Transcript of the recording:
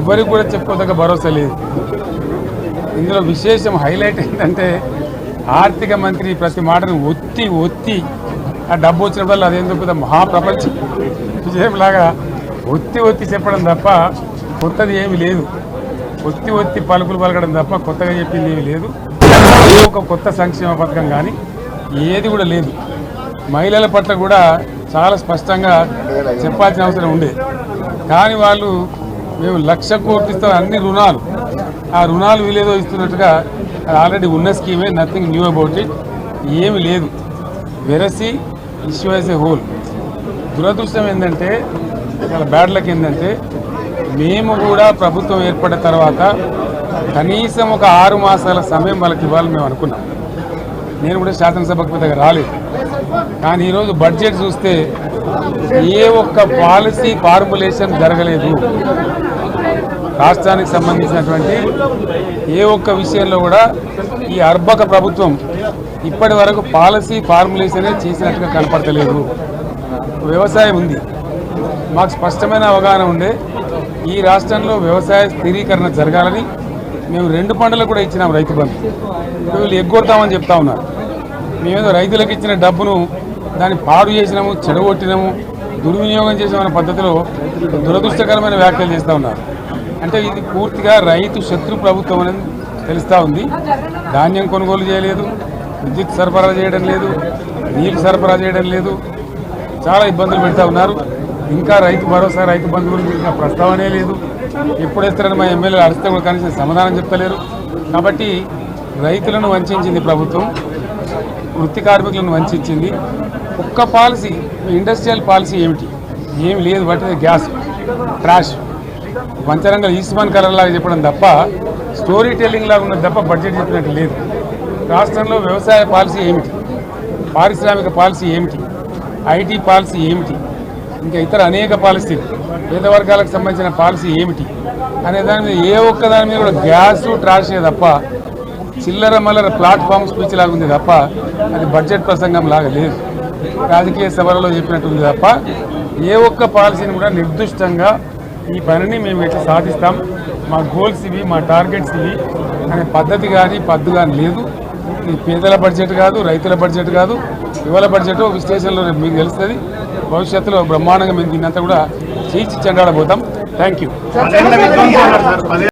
ఎవరికి కూడా చెప్పుకోదగ్గ భరోసా లేదు. ఇందులో విశేషం హైలైట్ ఏంటంటే ఆర్థిక మంత్రి ప్రతి మాటను ఒత్తి ఒత్తి ఆ డబ్బు వచ్చినప్పుడు అదేందుకు పెద్ద మహాప్రపంచ విజయంలాగా ఒత్తి ఒత్తి చెప్పడం తప్ప కొత్తది ఏమీ లేదు. ఒత్తి ఒత్తి పలుకులు పలకడం తప్ప కొత్తగా చెప్పింది ఏమీ లేదు. ఏ ఒక కొత్త సంక్షేమ పథకం కానీ ఏది కూడా లేదు. మహిళల పట్ల కూడా చాలా స్పష్టంగా చెప్పాల్సిన అవసరం ఉండేది కానీ వాళ్ళు మేము లక్ష కోట్లతో అన్ని రుణాలు. ఆ రుణాలు వీలేదో ఇస్తున్నట్టుగా అది ఆల్రెడీ ఉన్న స్కీమే నథింగ్ న్యూ అబౌట్ ఇట్ ఏమి లేదు. వెరసి ఇష్యూ యాజ్ ఏ హోల్ దురదృష్టం ఏంటంటే చాలా బ్యాడ్లకి ఏంటంటే మేము కూడా ప్రభుత్వం ఏర్పడిన తర్వాత కనీసం ఒక ఆరు మాసాల సమయం వాళ్ళకి ఇవ్వాలని మేము అనుకున్నాం. నేను కూడా శాసనసభకు పెద్దగా రాలేదు. కానీ ఈరోజు బడ్జెట్ చూస్తే ఏ ఒక్క పాలసీ ఫార్ములేషన్ జరగలేదు. రాష్ట్రానికి సంబంధించినటువంటి ఏ ఒక్క విషయంలో కూడా ఈ అర్బక ప్రభుత్వం ఇప్పటి వరకు పాలసీ ఫార్ములేషనే చేసినట్టుగా కనపడతలేదు. వ్యవసాయం ఉంది. మాకు స్పష్టమైన అవగాహన ఉండే ఈ రాష్ట్రంలో వ్యవసాయ స్థిరీకరణ జరగాలని మేము రెండు పంటలు కూడా ఇచ్చినాం రైతు బంధు. వీళ్ళు ఎగ్గొడతామని చెప్తా ఉన్నారు. మేమేదో రైతులకు ఇచ్చిన డబ్బును దాన్ని పాడు చేసినాము చెడగొట్టినాము దుర్వినియోగం చేసిన పద్ధతిలో దురదృష్టకరమైన వ్యాఖ్యలు చేస్తూ ఉన్నారు. అంటే ఇది పూర్తిగా రైతు శత్రు ప్రభుత్వం అనేది తెలుస్తూ ఉంది. ధాన్యం కొనుగోలు చేయలేదు విద్యుత్ సరఫరా చేయడం లేదు నీరు సరఫరా చేయడం లేదు. చాలా ఇబ్బందులు పెడతా ఉన్నారు. ఇంకా రైతు భరోసా రైతు బంధువులు గురించి ప్రస్తావనే లేదు. ఎప్పుడు ఇస్తారని మా ఎమ్మెల్యేలు అడిస్తే కూడా కనీసం సమాధానం చెప్తలేరు. కాబట్టి రైతులను వంచింది ప్రభుత్వం వృత్తి కార్మికులను వంచింది ఒక్క పాలసీ ఇండస్ట్రియల్ పాలసీ ఏమిటి? ఏమి లేదు వాటి గ్యాస్ ట్రాష్. పంచరంగ ఈస్మాన్ కలర్ లాగా చెప్పడం తప్ప స్టోరీ టెల్లింగ్ లాగా ఉన్నది తప్ప బడ్జెట్ చెప్పినట్టు లేదు. రాష్ట్రంలో వ్యవసాయ పాలసీ ఏమిటి? పారిశ్రామిక పాలసీ ఏమిటి? ఐటీ పాలసీ ఏమిటి? ఇంకా ఇతర అనేక పాలసీలు. పేద వర్గాలకు సంబంధించిన పాలసీ ఏమిటి? అనే దాని మీద ఏ ఒక్క దాని మీద కూడా గ్యాస్ ట్రాషే తప్ప చిల్లర మల్లర ప్లాట్ఫామ్ స్పీచ్ లాగా ఉంది తప్ప అది బడ్జెట్ ప్రసంగం లాగా లేదు. రాజకీయ సభలలో చెప్పినట్టుంది తప్ప ఏ ఒక్క పాలసీని కూడా నిర్దిష్టంగా ఈ పనిని మేము ఎట్లా సాధిస్తాం. మా గోల్స్ ఇవి మా టార్గెట్స్ ఇవి అనే పద్ధతి కానీ పద్దు కానీ లేదు. ఇది పేదల బడ్జెట్ కాదు రైతుల బడ్జెట్ కాదు. యువల బడ్జెట్ విశ్లేషణలో మీకు తెలుస్తుంది. భవిష్యత్తులో బ్రహ్మాండంగా మేము దీన్నంతా కూడా చీచి చెండాడబోతాం. Thank you